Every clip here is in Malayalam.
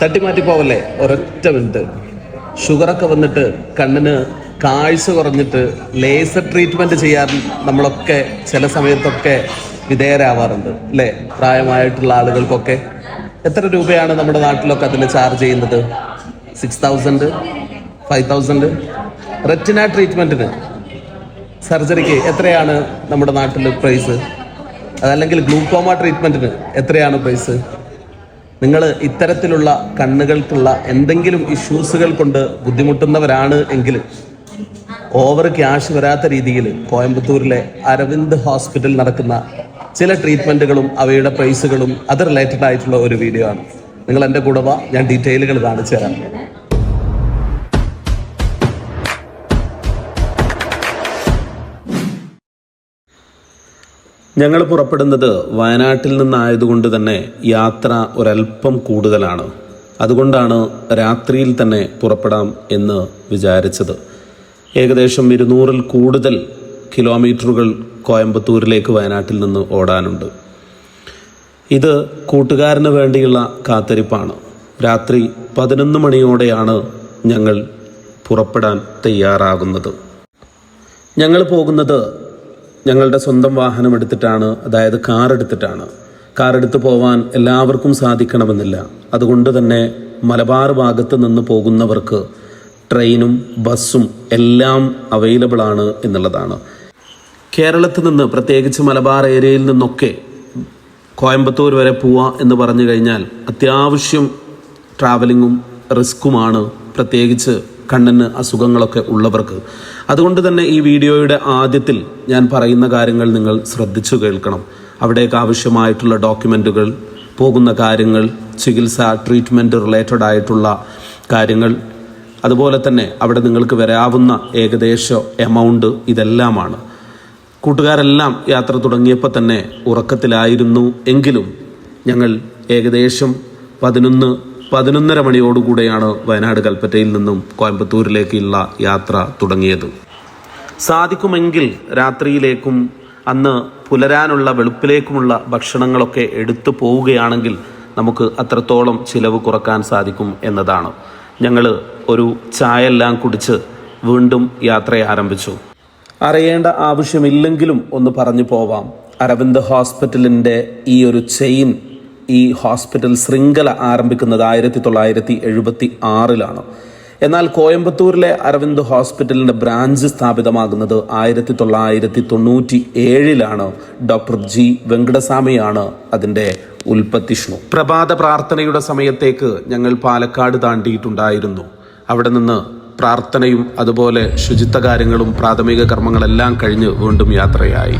തട്ടിമാറ്റി പോവല്ലേ ഒരൊറ്റ മിനിറ്റ്. ഷുഗറൊക്കെ വന്നിട്ട് കണ്ണിന് കാഴ്ച കുറഞ്ഞിട്ട് ലേസർ ട്രീറ്റ്മെന്റ് ചെയ്യാൻ നമ്മളൊക്കെ ചില സമയത്തൊക്കെ വിധേയരാവാറുണ്ട് അല്ലേ? പ്രായമായിട്ടുള്ള ആളുകൾക്കൊക്കെ. എത്ര രൂപയാണ് നമ്മുടെ നാട്ടിലൊക്കെ അതിന് ചാർജ് ചെയ്യുന്നത്? Six thousand five thousand retina ട്രീറ്റ്മെന്റിന് സർജറിക്ക് എത്രയാണ് നമ്മുടെ നാട്ടിൽ പ്രൈസ് അതല്ലെങ്കിൽ ഗ്ലൂക്കോമ ട്രീറ്റ്മെന്റിന് എത്രയാണ് പ്രൈസ് നിങ്ങൾ ഇത്തരത്തിലുള്ള കണ്ണുകൾക്കുള്ള എന്തെങ്കിലും ഇഷ്യൂസുകൾ കൊണ്ട് ബുദ്ധിമുട്ടുന്നവരാണ് എങ്കിൽ ഓവർ ക്യാഷ് വരാത്ത രീതിയിൽ കോയമ്പത്തൂരിലെ അരവിന്ദ് ഹോസ്പിറ്റൽ നടക്കുന്ന ചില ട്രീറ്റ്മെന്റുകളും അവയുടെ പ്രൈസുകളും അത് റിലേറ്റഡ് ആയിട്ടുള്ള ഒരു വീഡിയോ ആണ്. നിങ്ങൾ എന്റെ കൂടെ വാ ഞാൻ ഡീറ്റെയിലുകൾ കാണിച്ചു തരാം ഞങ്ങൾ പുറപ്പെടുന്നത് വയനാട്ടിൽ നിന്നായതുകൊണ്ട് തന്നെ യാത്ര ഒരല്പം കൂടുതലാണ്. അതുകൊണ്ടാണ് രാത്രിയിൽ തന്നെ പുറപ്പെടാം എന്ന് വിചാരിച്ചത്. ഏകദേശം ഇരുന്നൂറിൽ കൂടുതൽ കിലോമീറ്ററുകൾ കോയമ്പത്തൂരിലേക്ക് വയനാട്ടിൽ നിന്ന് ഓടാനുണ്ട്. ഇത് കൂട്ടുകാരന് വേണ്ടിയുള്ള കാത്തിരിപ്പാണ്. രാത്രി പതിനൊന്ന് മണിയോടെയാണ് ഞങ്ങൾ പുറപ്പെടാൻ തയ്യാറാകുന്നത്. ഞങ്ങൾ പോകുന്നത് ഞങ്ങളുടെ സ്വന്തം വാഹനം എടുത്തിട്ടാണ് അതായത് കാർ എടുത്തിട്ടാണ്. കാർ എടുത്ത് പോവാൻ എല്ലാവർക്കും സാധിക്കണമെന്നില്ല. അതുകൊണ്ട് തന്നെ മലബാർ ഭാഗത്ത് നിന്ന് പോകുന്നവർക്ക് ട്രെയിനും ബസ്സും എല്ലാം അവൈലബിൾ ആണ് എന്നുള്ളതാണ്. കേരളത്തിൽ നിന്ന് പ്രത്യേകിച്ച് മലബാർ ഏരിയയിൽ നിന്നൊക്കെ കോയമ്പത്തൂർ വരെ പോവാ എന്ന് പറഞ്ഞു കഴിഞ്ഞാൽ അത്യാവശ്യം ട്രാവലിങ്ങും റിസ്ക്കുമാണ് പ്രത്യേകിച്ച് കണ്ണിന് അസുഖങ്ങളൊക്കെ ഉള്ളവർക്ക്. അതുകൊണ്ട് തന്നെ ഈ വീഡിയോയുടെ ആദ്യത്തിൽ ഞാൻ പറയുന്ന കാര്യങ്ങൾ നിങ്ങൾ ശ്രദ്ധിച്ചു കേൾക്കണം. അവിടേക്ക് ആവശ്യമായിട്ടുള്ള ഡോക്യുമെന്റുകൾ പോകുന്ന കാര്യങ്ങൾ ചികിത്സ ട്രീറ്റ്മെന്റ് റിലേറ്റഡ് ആയിട്ടുള്ള കാര്യങ്ങൾ അതുപോലെ തന്നെ അവിടെ നിങ്ങൾക്ക് വരാവുന്ന ഏകദേശ എമൗണ്ട് ഇതെല്ലാമാണ്. കൂട്ടുകാരെല്ലാം യാത്ര തുടങ്ങിയപ്പോൾ തന്നെ ഉറക്കത്തിലായിരുന്നു. എങ്കിലും ഞങ്ങൾ ഏകദേശം പതിനൊന്ന് പതിനൊന്നര മണിയോടുകൂടെയാണ് വയനാട് കൽപ്പറ്റയിൽ നിന്നും കോയമ്പത്തൂരിലേക്കുള്ള യാത്ര തുടങ്ങിയത്. സാധിക്കുമെങ്കിൽ രാത്രിയിലേക്കും അന്ന് പുലരാനുള്ള വെളുപ്പിലേക്കുമുള്ള ഭക്ഷണങ്ങളൊക്കെ എടുത്തു പോവുകയാണെങ്കിൽ നമുക്ക് അത്രത്തോളം ചിലവ് കുറയ്ക്കാൻ സാധിക്കും എന്നതാണ്. ഞങ്ങൾ ഒരു ചായ എല്ലാം കുടിച്ച് വീണ്ടും യാത്ര ആരംഭിച്ചു. അറിയേണ്ട ആവശ്യമില്ലെങ്കിലും ഒന്ന് പറഞ്ഞു പോവാം. അരവിന്ദ് ഹോസ്പിറ്റലിന്റെ ഈ ഒരു ചെയിൻ ഈ ഹോസ്പിറ്റൽ ശൃംഖല ആരംഭിക്കുന്നത് ആയിരത്തി തൊള്ളായിരത്തി എഴുപത്തി ആറിലാണ് എന്നാൽ കോയമ്പത്തൂരിലെ അരവിന്ദ് ഹോസ്പിറ്റലിന്റെ ബ്രാഞ്ച് സ്ഥാപിതമാകുന്നത് ആയിരത്തി തൊള്ളായിരത്തി തൊണ്ണൂറ്റി ഏഴിലാണ് ഡോക്ടർ ജി വെങ്കടസ്വാമിയാണ് അതിന്റെ ഉൽപ്പത്തിഷ്ണു പ്രഭാത പ്രാർത്ഥനയുടെ സമയത്തേക്ക് ഞങ്ങൾ പാലക്കാട് താണ്ടിയിട്ടുണ്ടായിരുന്നു. അവിടെ നിന്ന് പ്രാർത്ഥനയും അതുപോലെ ശുചിത്വ കാര്യങ്ങളും പ്രാഥമിക കർമ്മങ്ങളെല്ലാം കഴിഞ്ഞ് വീണ്ടും യാത്രയായി.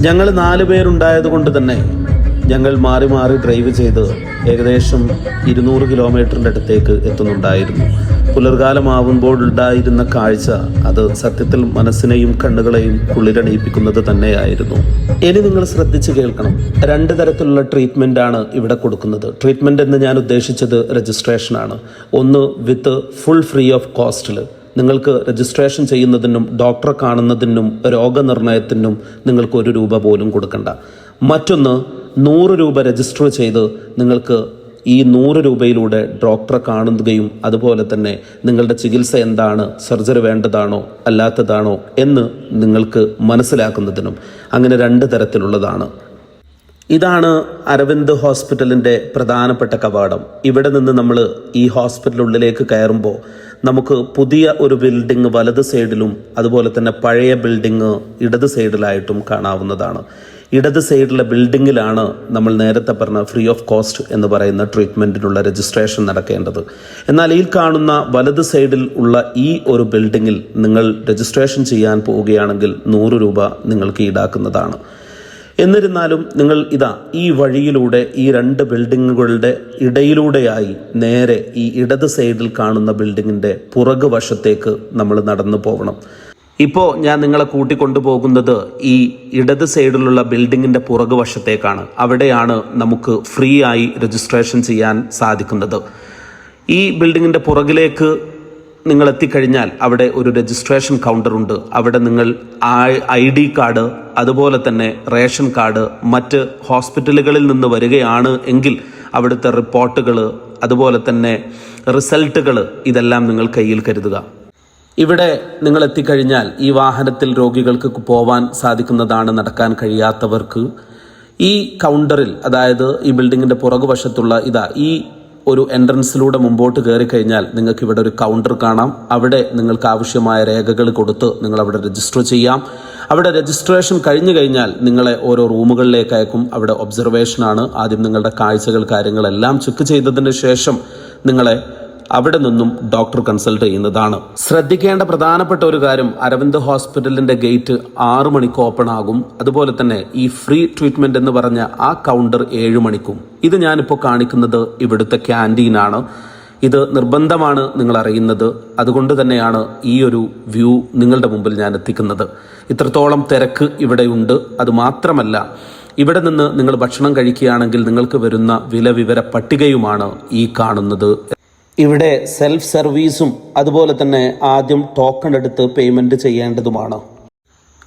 ഞങ്ങൾ നാല് പേരുണ്ടായത് കൊണ്ട് തന്നെ ഞങ്ങൾ മാറി മാറി ഡ്രൈവ് ചെയ്ത് ഏകദേശം ഇരുന്നൂറ് കിലോമീറ്ററിന്റെ അടുത്തേക്ക് എത്തുന്നുണ്ടായിരുന്നു. പുലർകാലമാവുമ്പോൾ ഉണ്ടായിരുന്ന കാഴ്ച അത് സത്യത്തിൽ മനസ്സിനെയും കണ്ണുകളെയും കുളിരണിയിപ്പിക്കുന്നത് തന്നെയായിരുന്നു. ഇനി നിങ്ങൾ ശ്രദ്ധിച്ചു കേൾക്കണം. രണ്ട് തരത്തിലുള്ള ട്രീറ്റ്മെന്റ് ആണ് ഇവിടെ കൊടുക്കുന്നത്. ട്രീറ്റ്മെന്റ് എന്ന് ഞാൻ ഉദ്ദേശിച്ചത് രജിസ്ട്രേഷനാണ് ഒന്ന് വിത്ത് ഫുൾ ഫ്രീ ഓഫ് കോസ്റ്റിൽ നിങ്ങൾക്ക് രജിസ്ട്രേഷൻ ചെയ്യുന്നതിനും ഡോക്ടറെ കാണുന്നതിനും രോഗനിർണയത്തിനും നിങ്ങൾക്ക് ഒരു രൂപ പോലും കൊടുക്കണ്ട. മറ്റൊന്ന് നൂറ് രൂപ രജിസ്റ്റർ ചെയ്ത് നിങ്ങൾക്ക് ഈ നൂറ് രൂപയിലൂടെ ഡോക്ടറെ കാണുകയും അതുപോലെ തന്നെ നിങ്ങളുടെ ചികിത്സ എന്താണ് സർജറി വേണ്ടതാണോ അല്ലാത്തതാണോ എന്ന് നിങ്ങൾക്ക് മനസ്സിലാക്കുന്നതിനും അങ്ങനെ രണ്ട് തരത്തിലുള്ളതാണ്. ഇതാണ് അരവിന്ദ് ഹോസ്പിറ്റലിന്റെ പ്രധാനപ്പെട്ട കവാടം. ഇവിടെ നിന്ന് നമ്മൾ ഈ ഹോസ്പിറ്റലുള്ളിലേക്ക് കയറുമ്പോൾ നമുക്ക് പുതിയ ഒരു ബിൽഡിംഗ് വലത് സൈഡിലും അതുപോലെ തന്നെ പഴയ ബിൽഡിംഗ് ഇടത് സൈഡിലായിട്ടും കാണാവുന്നതാണ്. ഇടത് സൈഡിലെ ബിൽഡിങ്ങിലാണ് നമ്മൾ നേരത്തെ പറഞ്ഞ ഫ്രീ ഓഫ് കോസ്റ്റ് എന്ന് പറയുന്ന ട്രീറ്റ്മെന്റിനുള്ള രജിസ്ട്രേഷൻ നടക്കേണ്ടത്. എന്നാൽ ഈ കാണുന്ന വലത് സൈഡിൽ ഉള്ള ഈ ഒരു ബിൽഡിങ്ങിൽ നിങ്ങൾ രജിസ്ട്രേഷൻ ചെയ്യാൻ പോവുകയാണെങ്കിൽ നൂറ് രൂപ നിങ്ങൾക്ക് ഈടാക്കുന്നതാണ്. എന്നിരുന്നാലും നിങ്ങൾ ഇതാ ഈ വഴിയിലൂടെ ഈ രണ്ട് ബിൽഡിങ്ങുകളുടെ ഇടയിലൂടെയായി നേരെ ഈ ഇടത് സൈഡിൽ കാണുന്ന ബിൽഡിങ്ങിന്റെ പുറകു വശത്തേക്ക് നമ്മൾ നടന്നു പോകണം ഇപ്പോൾ ഞാൻ നിങ്ങളെ കൂട്ടിക്കൊണ്ടുപോകുന്നത് ഈ ഇടത് സൈഡിലുള്ള ബിൽഡിങ്ങിന്റെ പുറകുവശത്തേക്കാണ് അവിടെയാണ് നമുക്ക് ഫ്രീ ആയി രജിസ്ട്രേഷൻ ചെയ്യാൻ സാധിക്കുന്നത്. ഈ ബിൽഡിങ്ങിന്റെ പുറകിലേക്ക് നിങ്ങൾ എത്തിക്കഴിഞ്ഞാൽ അവിടെ ഒരു രജിസ്ട്രേഷൻ കൗണ്ടർ ഉണ്ട്. അവിടെ നിങ്ങൾ ഐ ഡി കാർഡ് അതുപോലെ തന്നെ റേഷൻ കാർഡ് മറ്റ് ഹോസ്പിറ്റലുകളിൽ നിന്ന് വരികയാണ് എങ്കിൽ അവിടുത്തെ റിപ്പോർട്ടുകൾ അതുപോലെ തന്നെ റിസൾട്ടുകൾ ഇതെല്ലാം നിങ്ങൾ കയ്യിൽ കരുതുക. ഇവിടെ നിങ്ങൾ എത്തിക്കഴിഞ്ഞാൽ ഈ വാഹനത്തിൽ രോഗികൾക്ക് പോവാൻ സാധിക്കുന്നതാണ് നടക്കാൻ കഴിയാത്തവർക്ക്. ഈ കൗണ്ടറിൽ അതായത് ഈ ബിൽഡിങ്ങിന്റെ പുറകുവശത്തുള്ള ഇതാ ഈ ഒരു എൻട്രൻസിലൂടെ മുമ്പോട്ട് കയറി കഴിഞ്ഞാൽ നിങ്ങൾക്ക് ഇവിടെ ഒരു കൗണ്ടർ കാണാം. അവിടെ നിങ്ങൾക്ക് ആവശ്യമായ രേഖകൾ കൊടുത്ത് നിങ്ങൾ അവിടെ രജിസ്റ്റർ ചെയ്യാം. അവിടെ രജിസ്ട്രേഷൻ കഴിഞ്ഞു കഴിഞ്ഞാൽ നിങ്ങളെ ഓരോ റൂമുകളിലേക്ക് അയക്കും. അവിടെ ഒബ്സർവേഷനാണ് ആദ്യം നിങ്ങളുടെ കാഴ്ചകൾ കാര്യങ്ങളെല്ലാം ചെക്ക് ചെയ്തതിന് ശേഷം നിങ്ങളെ അവിടെ നിന്നും ഡോക്ടർ കൺസൾട്ട് ചെയ്യുന്നതാണ്. ശ്രദ്ധിക്കേണ്ട പ്രധാനപ്പെട്ട ഒരു കാര്യം അരവിന്ദ് ഹോസ്പിറ്റലിന്റെ ഗേറ്റ് ആറു മണിക്ക് ഓപ്പൺ ആകും. അതുപോലെ തന്നെ ഈ ഫ്രീ ട്രീറ്റ്മെന്റ് എന്ന് പറഞ്ഞ ആ കൗണ്ടർ ഏഴ് മണിക്കും. ഇത് ഞാനിപ്പോൾ കാണിക്കുന്നത് ഇവിടുത്തെ ക്യാന്റീനാണ് ഇത് നിർബന്ധമാണ് നിങ്ങൾ അറിയുന്നത്. അതുകൊണ്ട് തന്നെയാണ് ഈ ഒരു വ്യൂ നിങ്ങളുടെ മുമ്പിൽ ഞാൻ എത്തിക്കുന്നത്. ഇത്രത്തോളം തിരക്ക് ഇവിടെയുണ്ട് അത് മാത്രമല്ല ഇവിടെ നിന്ന് നിങ്ങൾ ഭക്ഷണം കഴിക്കുകയാണെങ്കിൽ നിങ്ങൾക്ക് വരുന്ന വില വിവര പട്ടികയുമാണ് ഈ കാണുന്നത്. ഇവിടെ സെൽഫ് സർവീസും അതുപോലെ തന്നെ ആദ്യം ടോക്കൺ എടുത്ത് പേയ്മെന്റ് ചെയ്യേണ്ടതുമാണ്.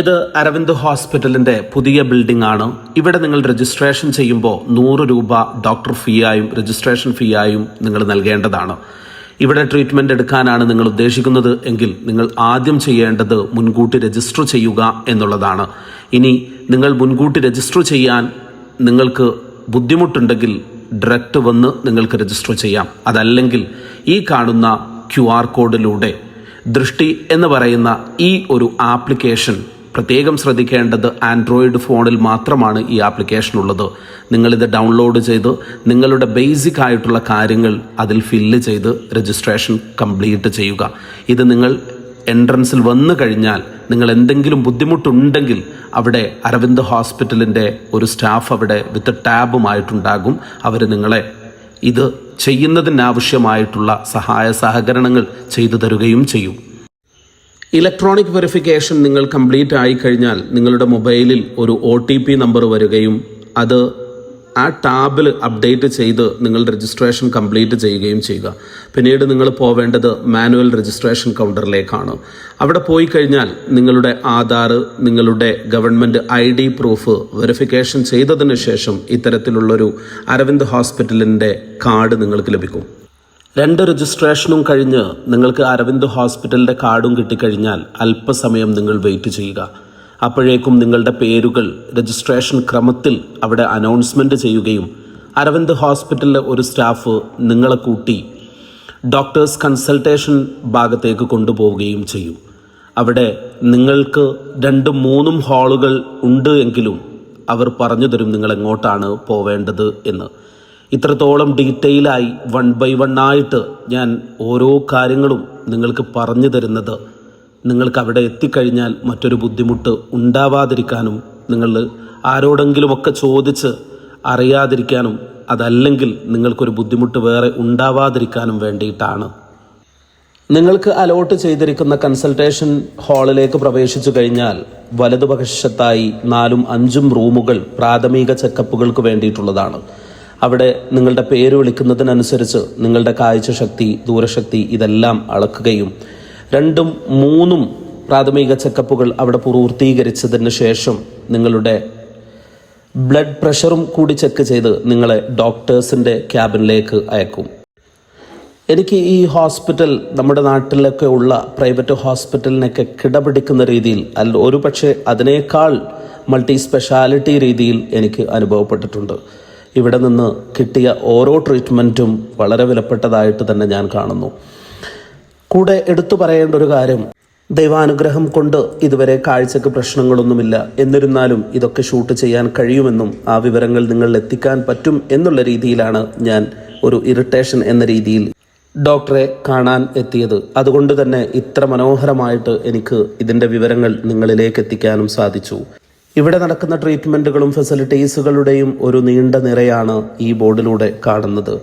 ഇത് അരവിന്ദ് ഹോസ്പിറ്റലിന്റെ പുതിയ ബിൽഡിംഗ് ആണ്. ഇവിടെ നിങ്ങൾ രജിസ്ട്രേഷൻ ചെയ്യുമ്പോൾ നൂറ് രൂപ ഡോക്ടർ ഫീ ആയും രജിസ്ട്രേഷൻ ഫീ ആയും നിങ്ങൾ നൽകേണ്ടതാണ്. ഇവിടെ ട്രീറ്റ്മെന്റ് എടുക്കാനാണ് നിങ്ങൾ ഉദ്ദേശിക്കുന്നത് എങ്കിൽ നിങ്ങൾ ആദ്യം ചെയ്യേണ്ടത് മുൻകൂട്ടി രജിസ്റ്റർ ചെയ്യുക എന്നുള്ളതാണ്. ഇനി നിങ്ങൾ മുൻകൂട്ടി രജിസ്റ്റർ ചെയ്യാൻ നിങ്ങൾക്ക് ബുദ്ധിമുട്ടുണ്ടെങ്കിൽ ഡയറക്റ്റ് വന്ന് നിങ്ങൾക്ക് രജിസ്റ്റർ ചെയ്യാം. അതല്ലെങ്കിൽ ഈ കാണുന്ന ക്യു ആർ കോഡിലൂടെ ദൃഷ്ടി എന്ന് പറയുന്ന ഈ ഒരു ആപ്ലിക്കേഷൻ പ്രത്യേകം ശ്രദ്ധിക്കേണ്ടത് ആൻഡ്രോയിഡ് ഫോണിൽ മാത്രമാണ് ഈ ആപ്ലിക്കേഷൻ ഉള്ളത്. നിങ്ങളിത് ഡൗൺലോഡ് ചെയ്ത് നിങ്ങളുടെ ബേസിക് ആയിട്ടുള്ള കാര്യങ്ങൾ അതിൽ ഫില്ല് ചെയ്ത് രജിസ്ട്രേഷൻ കംപ്ലീറ്റ് ചെയ്യുക. ഇത് നിങ്ങൾ എൻട്രൻസിൽ വന്നു കഴിഞ്ഞാൽ നിങ്ങൾ എന്തെങ്കിലും ബുദ്ധിമുട്ടുണ്ടെങ്കിൽ അവിടെ അരവിന്ദ് ഹോസ്പിറ്റലിന്റെ ഒരു സ്റ്റാഫ് അവിടെ വിത്ത് ടാബുമായിട്ടുണ്ടാകും. അവർ നിങ്ങളെ ഇത് ചെയ്യുന്നതിനാവശ്യമായിട്ടുള്ള സഹായ സഹകരണങ്ങൾ ചെയ്തു തരുകയും ചെയ്യും. ഇലക്ട്രോണിക് വെരിഫിക്കേഷൻ നിങ്ങൾ കംപ്ലീറ്റ് ആയി കഴിഞ്ഞാൽ നിങ്ങളുടെ മൊബൈലിൽ ഒരു ഒ നമ്പർ വരികയും അത് ആ ടാബിൽ അപ്ഡേറ്റ് ചെയ്ത് നിങ്ങൾ രജിസ്ട്രേഷൻ കംപ്ലീറ്റ് ചെയ്യുകയും ചെയ്യുക. പിന്നീട് നിങ്ങൾ പോവേണ്ടത് മാനുവൽ രജിസ്ട്രേഷൻ കൗണ്ടറിലേക്കാണ്. അവിടെ പോയി കഴിഞ്ഞാൽ നിങ്ങളുടെ ആധാർ നിങ്ങളുടെ government I D proof verification ചെയ്തതിന് ശേഷം ഇത്തരത്തിലുള്ളൊരു അരവിന്ദ് ഹോസ്പിറ്റലിന്റെ കാർഡ് നിങ്ങൾക്ക് ലഭിക്കും. രണ്ട് രജിസ്ട്രേഷനും കഴിഞ്ഞ് നിങ്ങൾക്ക് അരവിന്ദ് ഹോസ്പിറ്റലിന്റെ കാർഡും കിട്ടിക്കഴിഞ്ഞാൽ അല്പസമയം നിങ്ങൾ വെയിറ്റ് ചെയ്യുക. അപ്പോഴേക്കും നിങ്ങളുടെ പേരുകൾ രജിസ്ട്രേഷൻ ക്രമത്തിൽ അവിടെ അനൗൺസ്മെന്റ് ചെയ്യുകയും അരവിന്ദ് ഹോസ്പിറ്റലിലെ ഒരു സ്റ്റാഫ് നിങ്ങളെ കൂട്ടി ഡോക്ടേഴ്സ് കൺസൾട്ടേഷൻ ഭാഗത്തേക്ക് കൊണ്ടുപോവുകയും ചെയ്യും. അവിടെ നിങ്ങൾക്ക് രണ്ടും മൂന്നും ഹാളുകൾ ഉണ്ട് എങ്കിലും അവർ പറഞ്ഞു തരും നിങ്ങൾ എങ്ങോട്ടാണ് പോവേണ്ടത് എന്ന്. ഇത്രത്തോളം ഡീറ്റെയിലായി വൺ ബൈ വൺ ആയിട്ട് ഞാൻ ഓരോ കാര്യങ്ങളും നിങ്ങൾക്ക് പറഞ്ഞു തരുന്നത് നിങ്ങൾക്ക് അവിടെ എത്തിക്കഴിഞ്ഞാൽ മറ്റൊരു ബുദ്ധിമുട്ട് ഉണ്ടാവാതിരിക്കാനും നിങ്ങൾ ആരോടെങ്കിലുമൊക്കെ ചോദിച്ച് അറിയാതിരിക്കാനും അതല്ലെങ്കിൽ നിങ്ങൾക്കൊരു ബുദ്ധിമുട്ട് വേറെ ഉണ്ടാവാതിരിക്കാനും വേണ്ടിയിട്ടാണ്. നിങ്ങൾക്ക് അലോട്ട് ചെയ്തിരിക്കുന്ന കൺസൾട്ടേഷൻ ഹാളിലേക്ക് പ്രവേശിച്ചു കഴിഞ്ഞാൽ വലതുപക്ഷത്തായി നാലും അഞ്ചും റൂമുകൾ പ്രാഥമിക ചെക്കപ്പുകൾക്ക് വേണ്ടിയിട്ടുള്ളതാണ്. അവിടെ നിങ്ങളുടെ പേര് വിളിക്കുന്നതിനനുസരിച്ച് നിങ്ങളുടെ കാഴ്ചശക്തി ദൂരശക്തി ഇതെല്ലാം അളക്കുകയും രണ്ടും മൂന്നും പ്രാഥമിക ചെക്കപ്പുകൾ അവിടെ പൂർത്തീകരിച്ചതിന് ശേഷം നിങ്ങളുടെ ബ്ലഡ് പ്രഷറും കൂടി ചെക്ക് ചെയ്ത് നിങ്ങളെ ഡോക്ടേഴ്സിന്റെ ക്യാബിനിലേക്ക് അയക്കും. എനിക്ക് ഈ ഹോസ്പിറ്റൽ നമ്മുടെ നാട്ടിലൊക്കെ ഉള്ള പ്രൈവറ്റ് ഹോസ്പിറ്റലിനൊക്കെ കിടപിടിക്കുന്ന രീതിയിൽ അല്ല ഒരു പക്ഷേ അതിനേക്കാൾ മൾട്ടി സ്പെഷ്യാലിറ്റി രീതിയിൽ എനിക്ക് അനുഭവപ്പെട്ടിട്ടുണ്ട്. ഇവിടെ നിന്ന് കിട്ടിയ ഓരോ ട്രീറ്റ്മെന്റും വളരെ വിലപ്പെട്ടതായിട്ട് തന്നെ ഞാൻ കാണുന്നു. കൂടെ എടുത്തു പറയേണ്ട ഒരു കാര്യം ദൈവാനുഗ്രഹം കൊണ്ട് ഇതുവരെ കാഴ്ചക്ക് പ്രശ്നങ്ങളൊന്നുമില്ല. എന്നിരുന്നാലും ഇതൊക്കെ ഷൂട്ട് ചെയ്യാൻ കഴിയുമെന്നും ആ വിവരങ്ങൾ നിങ്ങളിൽ എത്തിക്കാൻ പറ്റും എന്നുള്ള രീതിയിലാണ് ഞാൻ ഒരു ഇറിറ്റേഷൻ എന്ന രീതിയിൽ ഡോക്ടറെ കാണാൻ എത്തിയത്. അതുകൊണ്ട് തന്നെ ഇത്ര മനോഹരമായിട്ട് എനിക്ക് ഇതിന്റെ വിവരങ്ങൾ നിങ്ങളിലേക്ക് എത്തിക്കാനും സാധിച്ചു. ഇവിടെ നടക്കുന്ന ട്രീറ്റ്മെന്റുകളും ഫെസിലിറ്റീസുകളുടെയും ഒരു നീണ്ട നിരയാണ് ഈ ബോർഡിലൂടെ കാണുന്നത്.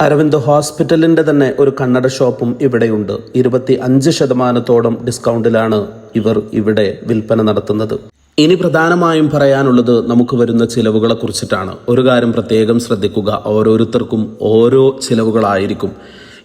അരവിന്ദ് ഹോസ്പിറ്റലിന്റെ തന്നെ ഒരു കണ്ണട ഷോപ്പും ഇവിടെയുണ്ട്. ഇരുപത്തി അഞ്ച് ശതമാനത്തോളം ഡിസ്കൗണ്ടിലാണ് ഇവർ ഇവിടെ വിൽപ്പന നടത്തുന്നത്. ഇനി പ്രധാനമായും പറയാനുള്ളത് നമുക്ക് വരുന്ന ചിലവുകളെ കുറിച്ചിട്ടാണ് ഒരു കാര്യം പ്രത്യേകം ശ്രദ്ധിക്കുക. ഓരോരുത്തർക്കും ഓരോ ചിലവുകളായിരിക്കും.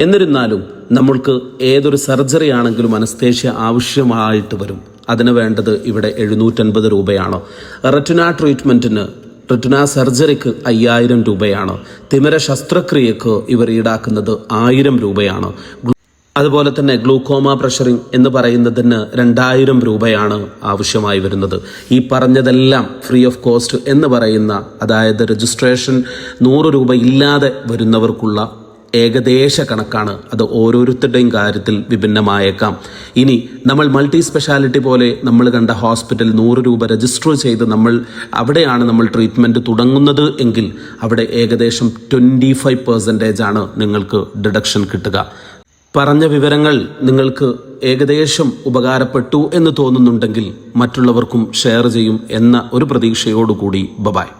എന്നിരുന്നാലും നമ്മൾക്ക് ഏതൊരു സർജറി ആണെങ്കിലും അനസ്തേഷ്യ ആവശ്യമായിട്ട് വരും. അതിന് വേണ്ടത് ഇവിടെ എഴുന്നൂറ്റൻപത് രൂപയാണ്. റെറ്റിന ട്രീറ്റ്മെന്റിന് റെറ്റിന സർജറിക്ക് അയ്യായിരം രൂപയാണ്. തിമിര ശസ്ത്രക്രിയക്ക് ഇവർ ഈടാക്കുന്നത് ആയിരം രൂപയാണ്. അതുപോലെ തന്നെ ഗ്ലൂക്കോമ പ്രഷറിംഗ് എന്ന് പറയുന്നതിന് രണ്ടായിരം രൂപയാണ് ആവശ്യമായി വരുന്നത്. ഈ പറഞ്ഞതെല്ലാം ഫ്രീ ഓഫ് കോസ്റ്റ് എന്ന് പറയുന്ന അതായത് രജിസ്ട്രേഷൻ നൂറ് രൂപ ഇല്ലാതെ വരുന്നവർക്കുള്ള ഏകദേശ കണക്കാണ് അത് ഓരോരുത്തരുടെയും കാര്യത്തിൽ വിഭിന്നമായേക്കാം. ഇനി നമ്മൾ മൾട്ടി സ്പെഷ്യാലിറ്റി പോലെ നമ്മൾ കണ്ട ഹോസ്പിറ്റൽ നൂറ് രൂപ രജിസ്റ്റർ ചെയ്ത് നമ്മൾ അവിടെയാണ് നമ്മൾ ട്രീറ്റ്മെന്റ് തുടങ്ങുന്നത് എങ്കിൽ അവിടെ ഏകദേശം ട്വന്റി ഫൈവ് പെർസെന്റേജ് ആണ് നിങ്ങൾക്ക് ഡിഡക്ഷൻ കിട്ടുക. പറഞ്ഞ വിവരങ്ങൾ നിങ്ങൾക്ക് ഏകദേശം ഉപകാരപ്പെട്ടു എന്ന് തോന്നുന്നുണ്ടെങ്കിൽ മറ്റുള്ളവർക്കും ഷെയർ ചെയ്യും എന്ന ഒരു പ്രതീക്ഷയോടുകൂടി. ബബായ്